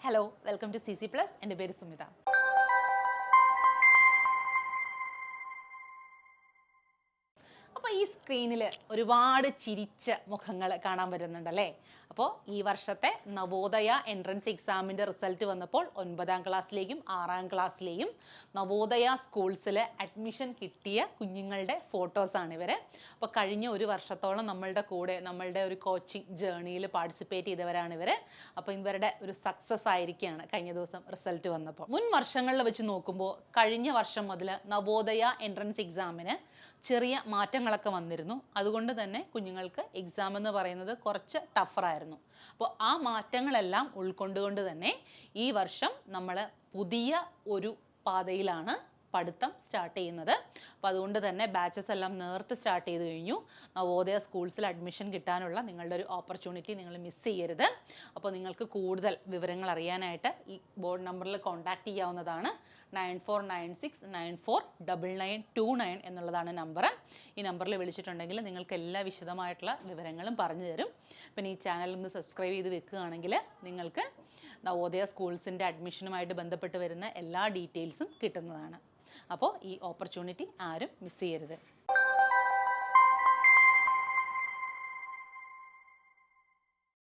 Hello welcome to C C plus എന്റെ പേര് സുമിത. അപ്പോൾ ഈ സ്ക്രീനിൽ ഒരുപാട് ചിരിച്ച മുഖങ്ങൾ കാണാൻ വരുന്നുണ്ടല്ലേ അപ്പോൾ ഈ വർഷത്തെ നവോദയ എൻട്രൻസ് എക്സാമിന്റെ റിസൾട്ട് വന്നപ്പോൾ ഒൻപതാം ക്ലാസ്സിലേക്കും ആറാം ക്ലാസ്സിലെയും നവോദയ സ്കൂൾസിൽ അഡ്മിഷൻ കിട്ടിയ കുഞ്ഞുങ്ങളുടെ ഫോട്ടോസാണ് ഇവർ അപ്പോൾ കഴിഞ്ഞ ഒരു വർഷത്തോളം നമ്മളുടെ കൂടെ നമ്മളുടെ ഒരു കോച്ചിങ് ജേണിയിൽ പാർട്ടിസിപ്പേറ്റ് ചെയ്തവരാണ് ഇവർ അപ്പോൾ ഇവരുടെ ഒരു സക്സസ് ആയിരിക്കുകയാണ് കഴിഞ്ഞ ദിവസം റിസൾട്ട് വന്നപ്പോൾ. മുൻ വർഷങ്ങളിൽ വെച്ച് നോക്കുമ്പോൾ കഴിഞ്ഞ വർഷം മുതൽ നവോദയ എൻട്രൻസ് എക്സാമിന് ചെറിയ മാറ്റങ്ങളൊക്കെ വന്നിരുന്നു. അതുകൊണ്ട് തന്നെ കുഞ്ഞുങ്ങൾക്ക് എക്സാം എന്ന് പറയുന്നത് കുറച്ച് ടഫറായിരുന്നു അപ്പോൾ ആ മാറ്റങ്ങളെല്ലാം ഉൾക്കൊണ്ടുകൊണ്ട് തന്നെ ഈ വർഷം നമ്മൾ പുതിയ ഒരു പാതയിലാണ് പഠിത്തം സ്റ്റാർട്ട് ചെയ്യുന്നത്. അപ്പോൾ അതുകൊണ്ട് തന്നെ ബാച്ചസ് എല്ലാം നേർത്ത് സ്റ്റാർട്ട് ചെയ്ത് കഴിഞ്ഞു. നവോദയ സ്കൂൾസിൽ അഡ്മിഷൻ കിട്ടാനുള്ള നിങ്ങളുടെ ഒരു ഓപ്പർച്യൂണിറ്റി നിങ്ങൾ മിസ് ചെയ്യരുത്. അപ്പോൾ നിങ്ങൾക്ക് കൂടുതൽ വിവരങ്ങൾ അറിയാനായിട്ട് ഈ ബോർഡ് നമ്പറിൽ കോൺടാക്റ്റ് ചെയ്യാവുന്നതാണ്. Nine four nine six nine four double nine two nine എന്നുള്ളതാണ് നമ്പർ ഈ നമ്പറിൽ വിളിച്ചിട്ടുണ്ടെങ്കിൽ നിങ്ങൾക്ക് എല്ലാ വിശദമായിട്ടുള്ള വിവരങ്ങളും പറഞ്ഞു തരും. പിന്നെ ഈ ചാനൽ ഒന്ന് സബ്സ്ക്രൈബ് ചെയ്ത് വെക്കുകയാണെങ്കിൽ നിങ്ങൾക്ക് നവോദയ സ്കൂൾസിന്റെ അഡ്മിഷനുമായിട്ട് ബന്ധപ്പെട്ട് വരുന്ന എല്ലാ ഡീറ്റെയിൽസും കിട്ടുന്നതാണ്. അപ്പോൾ ഈ ഓപ്പർച്യൂണിറ്റി ആരും മിസ് ചെയ്യരുത്.